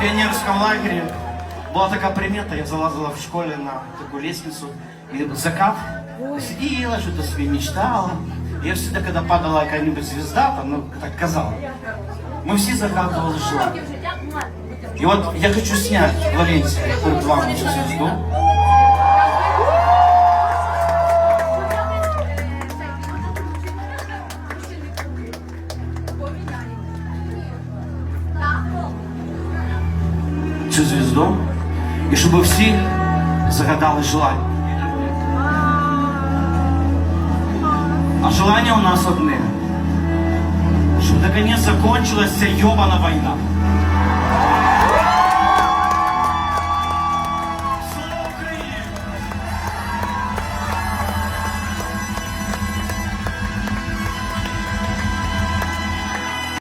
пионерском лагере была такая примета, я залазила в школе на такую лестницу, и закат, сидела, что-то себе мечтала. Я всегда, когда падала какая-нибудь звезда, там, ну, так казалось, мы все загадывали желание. И вот я хочу снять, Валенсия, перед вами эту звезду. Цю звізду, і щоб всі загадали желання. А желание у нас одне. Щоб наконец закончилась ця йобана війна.